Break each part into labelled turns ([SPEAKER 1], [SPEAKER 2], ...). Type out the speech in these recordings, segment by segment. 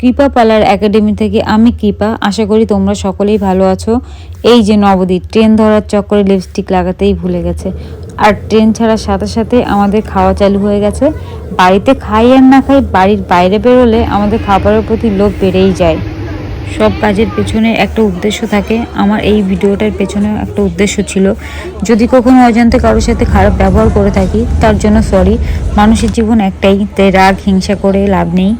[SPEAKER 1] কৃপা parlour academy থেকে আমি কৃপা। আশা করি তোমরা সকলেই ভালো আছো। এই যে নবদ্বীপ, ট্রেন ধরার চক্করে লিপস্টিক লাগাতেই ভুলে গেছে। আর ট্রেন ছাড়ার সাথে সাথে আমাদের খাওয়া চালু হয়ে গেছে। বাড়িতে খাই আর না খাই, বাড়ির বাইরে বেরোলে আমাদের খাবারের প্রতি লোভ বেড়েই যায়। সব কাজের পেছনে একটা উদ্দেশ্য থাকে। আমার এই ভিডিওটার পেছনে একটা উদ্দেশ্য ছিল। যদি কখনো অজান্তে কারোর সাথে খারাপ ব্যবহার করে থাকি, তার জন্য সরি মানুষের জীবন একটাই তাই রাগ, হিংসা করে লাভ নেই।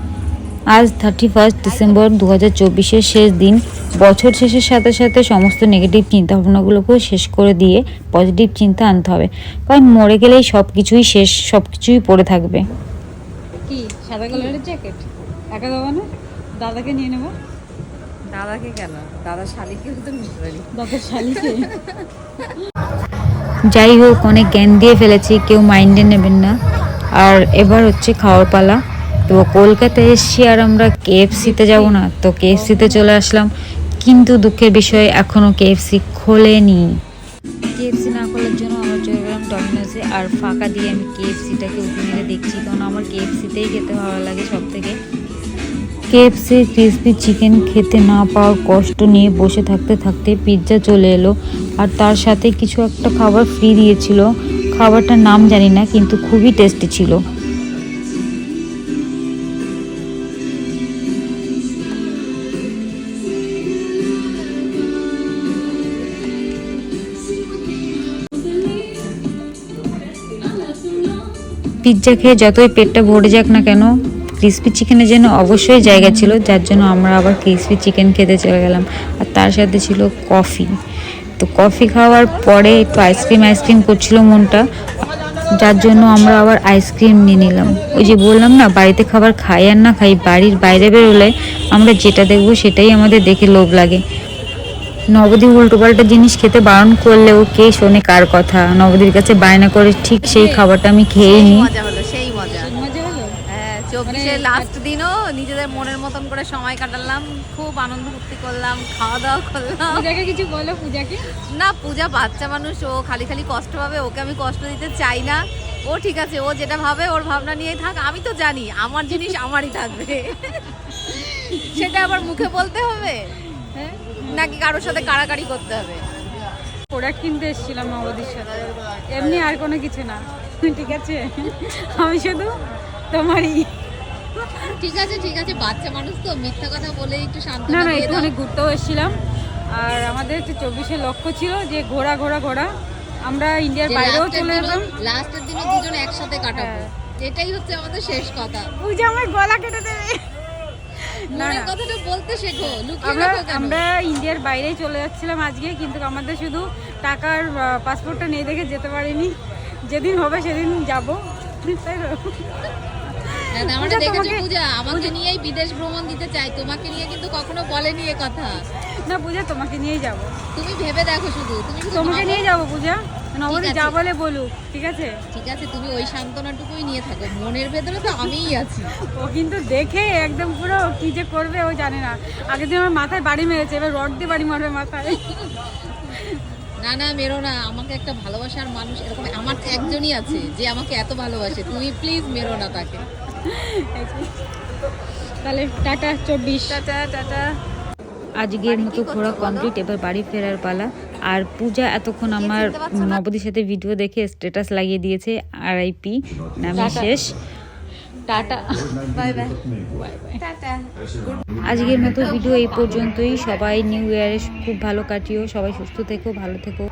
[SPEAKER 1] আজ থার্টি ফার্স্ট ডিসেম্বর দু হাজার চব্বিশের শেষ দিন। বছর শেষের সাথে সাথে সমস্ত নেগেটিভ চিন্তাভাবনাগুলোকেও শেষ করে দিয়ে পজিটিভ চিন্তা আনতে হবে। কারণ মরে গেলেই সব কিছুই শেষ সব কিছুই পড়ে থাকবে।
[SPEAKER 2] কি সাদা কালারের জ্যাকেট একা দেবো না? দাদাকে নিয়ে নেব?
[SPEAKER 3] দাদাকে কেন? দাদা শালিকেও তো নিতে পারি
[SPEAKER 2] দাদার শালিকে।
[SPEAKER 1] যাই হোক অনেক জ্ঞান দিয়ে ফেলেছি কেউ মাইন্ডে নেবেন না। আর এবার হচ্ছে খাওয়ার পালা। তো কলকাতায় এসছি আর আমরা কেএফসিতে যাব না, তো কেএফসিতে চলে আসলাম। কিন্তু দুঃখের বিষয় এখনও কেএফসি খোলেনি। কেএফসি না খোলার জন্য আমরা চলে গেলাম ডমিনোসে আর ফাঁকা দিয়ে আমি কেএফসিটাকে উঠে মেরে দেখছি। কারণ আমার কেএফসিতেই খেতে ভালো লাগে সব থেকে কেএফসি ক্রিসপি চিকেন খেতে না পাওয়ার কষ্ট নিয়ে বসে থাকতে থাকতে পিৎজা চলে এলো, আর তার সাথে কিছু একটা খাবার ফ্রি দিয়েছিল। খাবারটার নাম জানি না, কিন্তু খুবই টেস্টি ছিল। পিৎজা খেয়ে যতই পেটটা ভরে যাক না কেন ক্রিসপি চিকেনের জন্য অবশ্যই জায়গা ছিল, যার জন্য আমরা আবার ক্রিসপি চিকেন খেতে চলে গেলাম। আর তার সাথে ছিল কফি তো কফি খাওয়ার পরে একটু আইসক্রিম আইসক্রিম করছিল মনটা, যার জন্য আমরা আবার আইসক্রিম নিয়ে নিলাম। ওই যে বললাম না, বাড়িতে খাবার খাই আর না খাই, বাড়ির বাইরে বেরোলে আমরা যেটা দেখব সেটাই আমাদের দেখে লোভ লাগে। নবদ্বীপ উল্টোপাল্টা জিনিস খেতে বারণ করলেও কে শোনে কার কথা? নবদ্বীর কাছে বায়না করে ঠিক সেই খাবারটা আমি খেয়েই
[SPEAKER 3] সেই
[SPEAKER 1] নিই
[SPEAKER 3] মজা হলো সেই মজা। হ্যাঁ চব্বিশের
[SPEAKER 2] মানে-
[SPEAKER 3] লাস্ট দিনও নিজেদের মনের মতন করে সময় কাটালাম খুব আনন্দ ফুর্তি করলাম খাওয়া দাওয়া করলাম।
[SPEAKER 2] পূজাকে কিছু বলো পূজাকে?
[SPEAKER 3] না পূজা বাচ্চা মানুষ ও খালি খালি কষ্ট পাবে ওকে আমি কষ্ট দিতে চাই না। ও ঠিক আছে ও যেটা ভাবে ওর ভাবনা নিয়েই থাক আমি তো জানি আমার জিনিস আমারই থাকবে। সেটা আবার মুখে বলতে হবে? নাকি কারোর সাথে কাড়াকাড়ি করতে হবে?
[SPEAKER 2] প্রোডাক্ট কিনতে এসেছিলাম নবদির সাথে। এমনি আর কোনো কিছু না। ঠিক আছে? আমি শুধু তোমারই।
[SPEAKER 3] ঠিক আছে ঠিক আছে বাচ্চা মানুষ তো মিথ্যা কথা বলে একটু শান্ত
[SPEAKER 2] না না একটুখানি ঘুরতেও এসেছিলাম। আর আমাদের হচ্ছে চব্বিশের লক্ষ্য ছিল যে ঘোরা ঘোরা ঘোরা। আমরা ইন্ডিয়ার বাইরেও চলে যেতাম
[SPEAKER 3] লাস্টের দিনও দুজন একসাথে কাটাবো।
[SPEAKER 2] হ্যাঁ।
[SPEAKER 3] এটাই হচ্ছে আমাদের শেষ কথা।
[SPEAKER 2] পূজা আমার গলা কেটে দেবে।
[SPEAKER 3] কথাটা বলতে শেখো
[SPEAKER 2] আমরা আমরা ইন্ডিয়ার বাইরেই চলে যাচ্ছিলাম আজকে কিন্তু আমাদের শুধু টাকার পাসপোর্টটা নিয়ে দেখে যেতে পারিনি। যেদিন হবে সেদিন যাব। তাই তোমাকে-
[SPEAKER 3] আমাকে নিয়েই বিদেশ ভ্রমণ দিতে চাই তোমাকে নিয়ে কিন্তু কখনো বলেনি এ কথা।
[SPEAKER 2] না পূজা তোমাকে নিয়েই যাব।
[SPEAKER 3] তুমি ভেবে দেখো শুধু তুমি
[SPEAKER 2] তোমাকে। নিয়ে যাব পূজা। নবনী যা বলে বলুক ঠিক আছে?
[SPEAKER 3] ঠিক আছে তুমি ওই সান্ত্বনাটুকুই নিয়ে থাকো। মনের ভেতরে তো আমিই আছি।
[SPEAKER 2] ও কিন্তু দেখে একদম পুরো কি যে করবে ও জানে না। আগের দিন আমার মাথায় বাড়ি মেরেছে এবার রড দিয়ে বাড়ি মারবে মাথায়।
[SPEAKER 3] না না মেরো না। আমাকে একটা ভালোবাসার মানুষ এরকম আমার একজনই আছে যে আমাকে এত ভালোবাসে। তুমি প্লিজ মেরো না তাকে।
[SPEAKER 2] তাহলে টাটা চব্বিশ।
[SPEAKER 3] Tata tata.
[SPEAKER 1] আজকের মতো ঘোরা কমপ্লিট এবার বাড়ি ফেরার পালা। আর পূজা এতক্ষণ আমার নবদীর সাথে ভিডিও দেখে স্ট্যাটাস লাগিয়ে দিয়েছে আরআইপি নামে
[SPEAKER 2] পি
[SPEAKER 1] শেষ।
[SPEAKER 2] টাটা।
[SPEAKER 3] Bye bye. টাটা।
[SPEAKER 1] আজকের মতো ভিডিও এই পর্যন্তই। সবাই নিউ ইয়ারে খুব ভালো কাটিও সবাই সুস্থ থেকো ভালো থেকো।